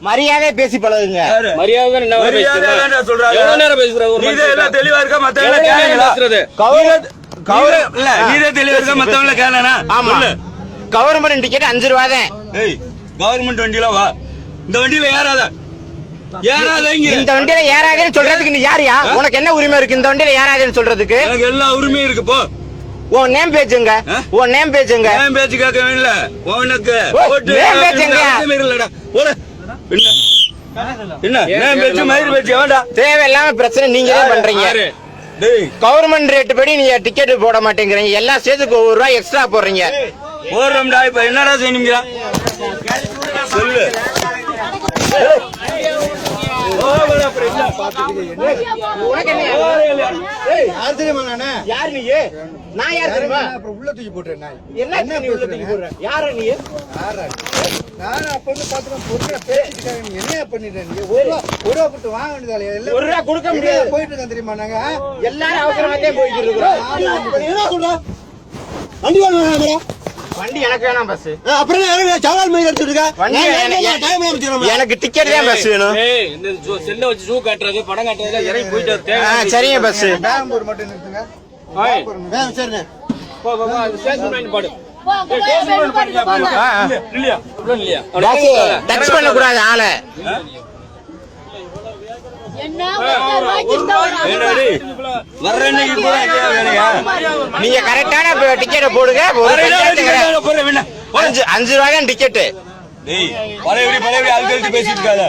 மரியாதை பேசி பழகுங்க? மரியாதை என்ன மரியாதை சொல்றாங்க. எவ்வளவு நேரம் பேசுற ஒரு நீதே எல்லாம்? தெளிவா இருக்க? கௌரவ- இல்ல நீதே தெளிவா இருக்க? மத்தவங்கள கேளனா? ஆமா. கவர்மெண்ட் டிக்கெட் அஞ்சு ரூபா தான். ஏய் கவர்மெண்ட் வண்டியில வா. இந்த வண்டியில ஏறாத. ஏறாதங்க இந்த வண்டியில ஏறாதேன்னு சொல்றதுக்கு நீ யாரியா? உனக்கு என்ன உரிமை இருக்கு? இந்த வண்டியில ஏறாதேன்னு சொல்றதுக்கு? எனக்கு எல்லா உரிமையும் இருக்கு போ. உன் நேம் பேஜுங்க? உன் நேம் பேஜுங்க ஏன் பேச்சு கேட்க வேணல உனக்கு. எங்க? அவசியம் இல்லடா. தேவையில்லாம பிரச்சனை நீங்க தான் பண்றீங்க. கவர்மெண்ட் ரேட் படி நீங்க டிக்கெட் போட மாட்டேங்கிறீங்க. எல்லா சேர்த்துக்கு ஒவ்வொரு ரூபாய் எக்ஸ்ட்ரா போடுறீங்க. போடுறோம்டா இப்ப என்னடா செய்யணுங்க யார் நீ நான் யார் தெரியுமா அப்புறம் உள்ள தூக்கி போட்டுறேன் நான். என்ன நீ உள்ள தூக்கி போடுற யார நீ யாரா நீ? அப்ப இருந்து பார்த்துட்டு பொருளை பேசிட்டுக்காக நீ என்ன பண்ணிட்ட நீ ஒரு ஒரு வாங்க வேண்டியதாலே எல்லாம் ஒரு ரூபா கொடுக்க முடியாது போயிட்டு இருக்கோம் தெரியுமா நாங்க எல்லாரும் அவசரமா போயிட்டு இருக்கோம் வண்டி வாங்க வண்டி எனக்கு வேணாம் பஸ் அப்புறம் என்ன சவால் மாதிரி எடுத்துட்டு இருக்க? எனக்கு- டிக்கெட் தான் பஸ் வேணும் இந்த செல்லை வச்சு ஜூ காட்டுறது படம் காட்டுறது இறங்கி போயிட்டு சரிங்க பஸ் பெங்களூர் மட்டும் நிறுத்துங்க. சரிண்ணே. போ, போ, பாடு. டச் பண்ண கூடாது ஆளை. என்ன கூட வேலையா? நீங்க கரெக்டான டிக்கெட்டை போடுங்க. அஞ்சு அஞ்சு ரூபாய் தான் டிக்கெட்டு டேய் பழையபடி பழையபடி ஆட்களுக்கு பேசிட்டு இருக்காத.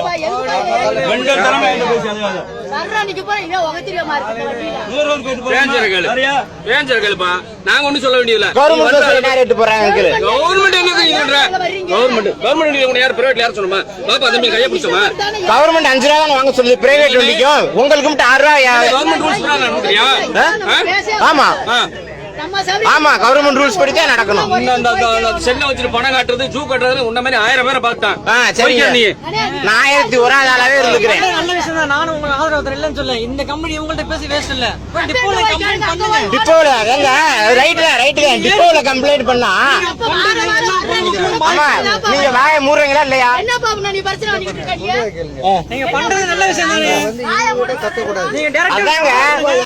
வெண்டர் தரமா என்ன பேசாத. நாங்க ஒண்ணும் சொல்ல வேண்டியதில்ல. கவர்மெண்ட் என்ன கவர்மெண்ட்? கவர்மெண்ட் யார் பிரைவேட்ல யார் சொன்னமா? பாப்பா தம்பி கையை பிடிச்சோமா? கவர்மெண்ட் அஞ்சு ரூபா தான் வாங்க சொல்லுது. பிரைவேட் வண்டிக்கும் உங்களுக்கு மட்டும் ஆறு ரூபாய் கவர்மெண்ட் ரூல்ஸ் ஆமா. ஆமா கவர்மெண்ட் ரூல்ஸ் படி தான் நடக்கணும் செல்ல வச்சுட்டு பணம் காட்டுறது ஜூ காட்டுறது உன்ன மாதிரி ஆயிரம் பேரை பார்த்தான். ஆ சரிங்க. போய்க்க நீ? நான் ஆயிரத்தி ஒரு ஆளாவே இருந்துக்கிறேன். நல்ல விஷயம் தான். நானும் உங்களுக்கு ஆதரவு தரேன் இல்லைன்னு சொல்ல இந்த கம்பெனி உங்கள்ட்ட பேசி வேஸ்ட் இல்ல. டிப்போல கம்ப்ளைண்ட் பண்ணுங்க. டிப்போல ஏங்க ரைட் தான் ரைட் தான் டிப்போல கம்ப்ளைண்ட் பண்ணா அப்ப வார வாரம் வர்றாங்க. ஆமா நீங்க வாய மூடுறீங்களா இல்லையா? என்ன பாபு நீ பிரச்சனை பண்ணிக்கிட்டு இருக்காங்க நீங்க பண்றது நல்ல விஷயம் தானே? நீங்க டைரக்டா